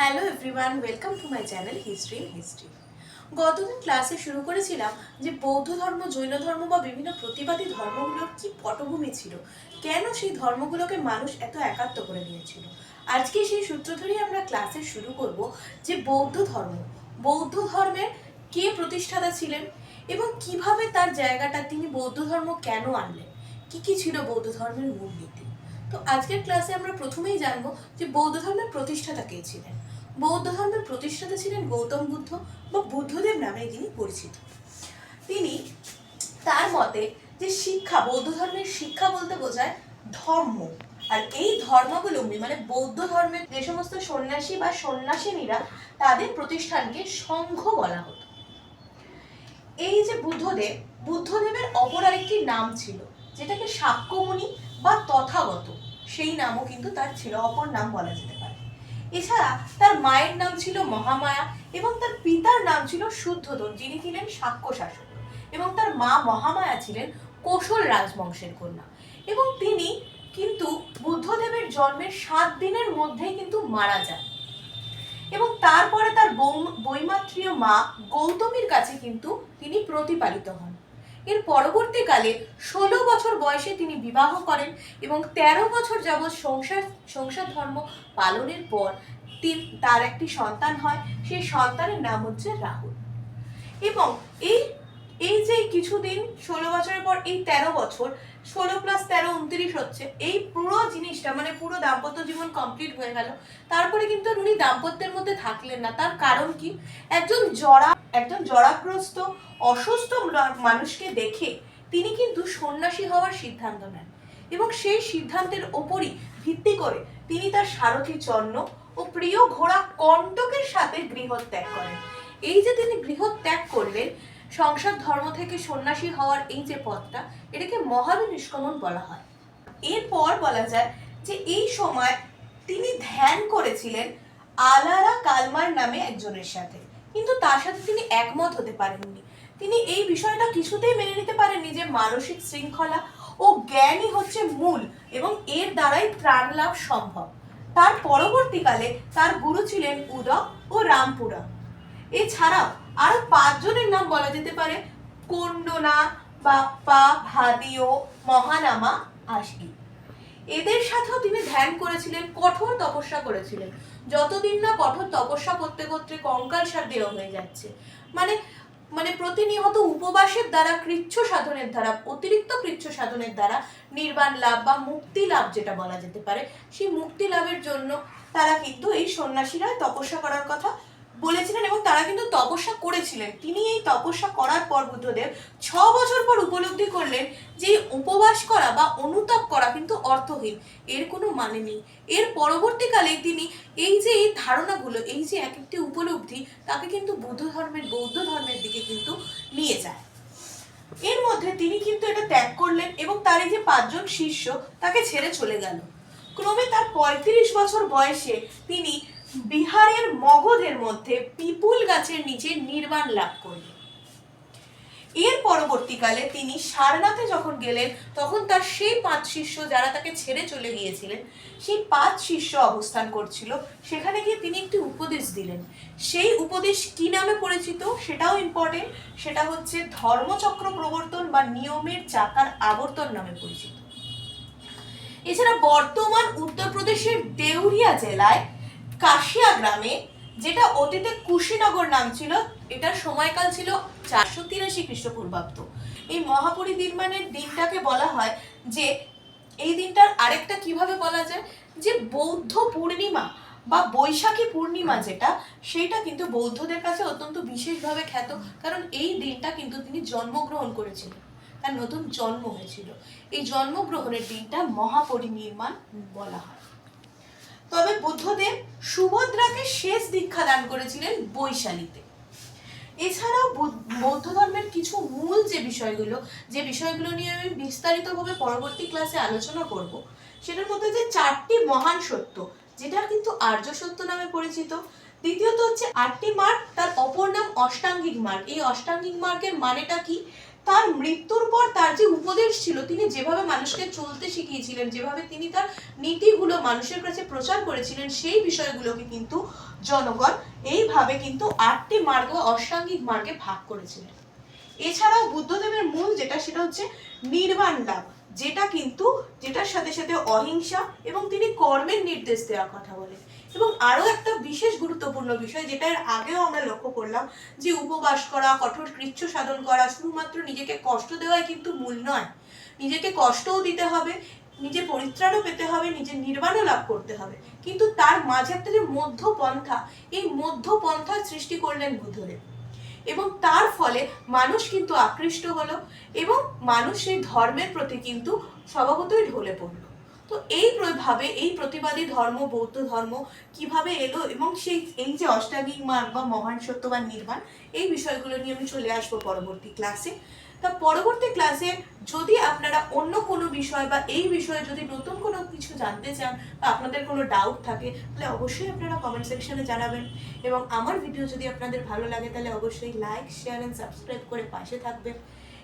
Hello everyone welcome to my channel history in history গতদিন ক্লাসে শুরু করেছিলাম যে বৌদ্ধ ধর্ম, জৈন ধর্ম বা বিভিন্ন প্রতিবাদী ধর্মগুলোর কি পটভূমি ছিল? কেন সেই ধর্মগুলোকে মানুষ এত একাত্ম করে নিয়েছিল? আজকে সেই সূত্র ধরেই আমরা ক্লাসে শুরু করব যে বৌদ্ধ ধর্ম, বৌদ্ধ ধর্মের কে প্রতিষ্ঠাতা ছিলেন এবং কীভাবে তার জায়গাটা তিনি বৌদ্ধ ধর্ম কেন আনলেন? কি কি ছিল বৌদ্ধ ধর্মের মূলনীতি? তো আজকের ক্লাসে আমরা প্রথমেই জানব যে বৌদ্ধ ধর্মের প্রতিষ্ঠাতা কে ছিলেন। বৌদ্ধ ধর্মের প্রতিষ্ঠাতা ছিলেন গৌতম বুদ্ধ বা বুদ্ধদেব নামে তিনি পরিচিত। তিনি তার মতে যে শিক্ষা, বৌদ্ধ ধর্মের শিক্ষা বলতে বোঝায় ধর্ম। আর এই ধর্মাবলম্বী মানে বৌদ্ধ ধর্মের যে সমস্ত সন্ন্যাসী বা সন্ন্যাসিনীরা, তাদের প্রতিষ্ঠানকে সংঘ বলা হতো। এই যে বুদ্ধদেব, বুদ্ধদেবের অপর আরেকটি নাম ছিল, যেটাকে সাক্ষ্যমণি বা তথাগত। সেই নামও কিন্তু তার ছিল, অপর নাম বলা যেতে এছাড়া তার মায়ের নাম ছিল মহামায়া এবং তার পিতার নাম ছিল শুদ্ধোদন, যিনি ছিলেন সাক্ষ্য শাসক এবং তার মা মহামায়া ছিলেন কৌশল রাজবংশের কন্যা। এবং তিনি কিন্তু বুদ্ধদেবের জন্মের সাত দিনের মধ্যেই কিন্তু মারা যান। এবং তারপরে তার বৈমাত্রীয় মা গৌতমীর কাছে কিন্তু তিনি প্রতিপালিত হন। এর পরবর্তীকালে ষোলো বছর বয়সে তিনি বিবাহ করেন এবং তেরো বছর যাবৎ সংসার সংসার ধর্ম পালনের পর তার একটি সন্তান হয় সেই সন্তানের নাম হচ্ছে রাহুল। এবং এই এই যে কিছুদিন, ষোলো বছরের পর এই তেরো বছর ষোলো প্লাস তেরো, উনত্রিশ হচ্ছে। এই পুরো জিনিসটা মানে পুরো দাম্পত্য জীবন কমপ্লিট হয়ে গেল। তারপরে কিন্তু উনি দাম্পত্যের মধ্যে থাকলেন না। তার কারণ কি? একজন জরা, একজন জরাগ্রস্ত, অসুস্থ মানুষকে দেখে তিনি কিন্তু সন্ন্যাসী হওয়ার সিদ্ধান্ত নেন। এবং সেই সিদ্ধান্তের ওপরই ভিত্তি করে তিনি তার সারথী চন্ন ও প্রিয় ঘোড়া কণ্টকের সাথে গৃহত্যাগ করেন। এই যে তিনি গৃহত্যাগ করলেন সংসার ধর্ম থেকে সন্ন্যাসী হওয়ার এই যে পথটা, এটাকে মহাবী নিষ্কমন বলা হয়। এরপর বলা যায় যে এই সময় তিনি ধ্যান করেছিলেন আলারা কালমার নামে একজনের সাথে। কিন্তু তার সাথে তিনি একমত হতে পারেননি। তিনি এই বিষয়টা কিছুতেই মেনে নিতে পারেননি যে মানসিক শৃঙ্খলা ও জ্ঞানই হচ্ছে মূল এবং এর দ্বারাই ত্রাণ লাভ সম্ভব। তার পরবর্তীকালে তার গুরু ছিলেন উদক ও রামপুরা। এছাড়াও আরও পাঁচজনের নাম বলা যেতে পারে। কন্ডনা বাপ্পা, ভাদিও, মহানামা, আশকি। এদের সাথেও তিনি ধ্যান করেছিলেন, কঠোর তপস্যা করেছিলেন। যতদিন না কঠোর তপস্যা করতে করতে কঙ্কাল সার দেওয়া হয়ে যাচ্ছে। মানে মানে প্রতিনিয়ত উপবাসের দ্বারা, কৃচ্ছ সাধনের দ্বারা, অতিরিক্ত কৃচ্ছ সাধনের দ্বারা নির্বাণ লাভ বা মুক্তি লাভ যেটা বলা যেতে পারে, সেই মুক্তি লাভের জন্য তারা কিন্তু এই সন্ন্যাসীরা তপস্যা করার কথা বলেছিলেন এবং তারা কিন্তু তপস্যা করেছিলেন। তিনি এই তপস্যা করার পর বুদ্ধদেব ছ বছর পর উপলব্ধি করলেন যে উপবাস করা বা অনুতাপ করা কিন্তু অর্থহীন। এর কোনো মানে নেই। এর পরবর্তীকালে তিনি এই যে এই ধারণাগুলো, এই যে এক একটি উপলব্ধি, তাকে কিন্তু বুদ্ধ ধর্মের, বৌদ্ধ ধর্মের দিকে কিন্তু নিয়ে যায়। এর মধ্যে তিনি কিন্তু এটা ত্যাগ করলেন এবং তার এই যে পাঁচজন শিষ্য, তাকে ছেড়ে চলে গেল। ক্রমে তার পঁয়ত্রিশ বছর বয়সে তিনি বিহারের মগধের মধ্যে পিপুল গাছের নিচে নির্বাণ লাভ করলেন। এর পরবর্তীকালে তিনি সারনাথে যখন গেলেন, তখন তার সেই পাঁচ শিষ্য যারা তাকে ছেড়ে চলে গিয়েছিলেন, সেই পাঁচ শিষ্য অবস্থান করছিল। সেখানে গিয়ে তিনি একটি উপদেশ দিলেন। সেই উপদেশ কি নামে পরিচিত সেটাও ইম্পর্টেন্ট সেটা হচ্ছে ধর্মচক্র প্রবর্তন বা নিয়মের চাকার আবর্তন নামে পরিচিত। এছাড়া বর্তমান উত্তরপ্রদেশের দেউরিয়া জেলায় কাশিয়া গ্রামে, যেটা অতীতে কুশীনগর নাম ছিল, এটার সময়কাল ছিল চারশো তিরাশি খ্রিস্টপূর্বাব্দ। এই মহাপরিনির্মাণের দিনটাকে বলা হয় যে, এই দিনটার আরেকটা কীভাবে বলা যায়? যে বৌদ্ধ পূর্ণিমা বা বৈশাখী পূর্ণিমা যেটা, সেইটা কিন্তু বৌদ্ধদের কাছে অত্যন্ত বিশেষভাবে খ্যাত, কারণ এই দিনটা কিন্তু তিনি জন্মগ্রহণ করেছিলেন। তার নতুন জন্ম হয়েছিল। এই জন্মগ্রহণের দিনটা মহাপরিনির্মাণ বলা হয়। তবে বুদ্ধদেব সুভদ্রাকে শেষ দীক্ষা দান করেছিলেন বৈশালীতে। এছাড়াও বৌদ্ধ- ধর্মের কিছু মূল যে বিষয়গুলো যে বিষয়গুলো নিয়ে আমি বিস্তারিতভাবে পরবর্তী ক্লাসে আলোচনা করব, সেটার মধ্যে যে চারটি মহান সত্য, যেটা কিন্তু আর্য সত্য নামে পরিচিত। দ্বিতীয়ত হচ্ছে আটটি মার্গ, তার অপর নাম অষ্টাঙ্গিক মার্গ। এই অষ্টাঙ্গিক মার্গের মানেটা কি? তার মৃত্যুর পর তার যে উপদেশ ছিল, তিনি যেভাবে মানুষকে চলতে শিখিয়েছিলেন, যেভাবে তিনি তার নীতিগুলো মানুষের কাছে প্রচার করেছিলেন, সেই বিষয়গুলোকে কিন্তু জনগণ এইভাবে কিন্তু আটটি মার্গ অষ্টাঙ্গিক মার্গে ভাগ করেছিলেন। এছাড়াও বুদ্ধদেবের মূল যেটা, সেটা হচ্ছে নির্বাণ লাভ, যেটা কিন্তু, যেটার সাথে সাথে অহিংসা এবং তিনি কর্মের নির্দেশ দেওয়ার কথা বলেন। এবং আরও একটা বিশেষ গুরুত্বপূর্ণ বিষয় যেটা এর আগেও আমরা লক্ষ্য করলাম, যে উপবাস করা, কঠোর কৃচ্ছ সাধন করা শুধুমাত্র নিজেকে কষ্ট দেওয়াই কিন্তু মূল নয়। নিজেকে কষ্টও দিতে হবে, নিজের পরিত্রাণও পেতে হবে, নিজের নির্বাণও লাভ করতে হবে। কিন্তু তার মাঝে একটা যে মধ্য পন্থা এই মধ্য পন্থার সৃষ্টি করলেন বুদ্ধদেব। এবং তার ফলে মানুষ কিন্তু আকৃষ্ট হলো এবং মানুষ সেই ধর্মের প্রতি কিন্তু স্বভাবতই ঢলে পড়ল। তো এই প্র- ভাবে এই প্রতিবাদী ধর্ম, বৌদ্ধ ধর্ম কীভাবে এলো এবং সেই, এই যে অষ্টাঙ্গিক মার্গ বা মহান সত্য বা নির্মাণ, এই বিষয়গুলো নিয়ে আমি চলে আসব পরবর্তী ক্লাসে তা পরবর্তী ক্লাসে যদি আপনারা অন্য কোনো বিষয় বা এই বিষয়ে যদি নতুন কোনো কিছু জানতে চান বা আপনাদের কোনো ডাউট থাকে, তাহলে অবশ্যই আপনারা কমেন্ট সেকশনে জানাবেন। এবং আমার ভিডিও যদি আপনাদের ভালো লাগে, তাহলে অবশ্যই লাইক শেয়ার অ্যান্ড সাবস্ক্রাইব করে পাশে থাকবেন।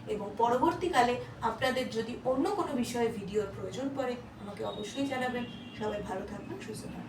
এবং পরবর্তীকালে আপনাদের যদি অন্য কোনো বিষয়ে ভিডিওর প্রয়োজন পড়ে, আমাকে অবশ্যই জানাবেন। সবাই ভালো থাকবেন, সুস্থ থাকবেন।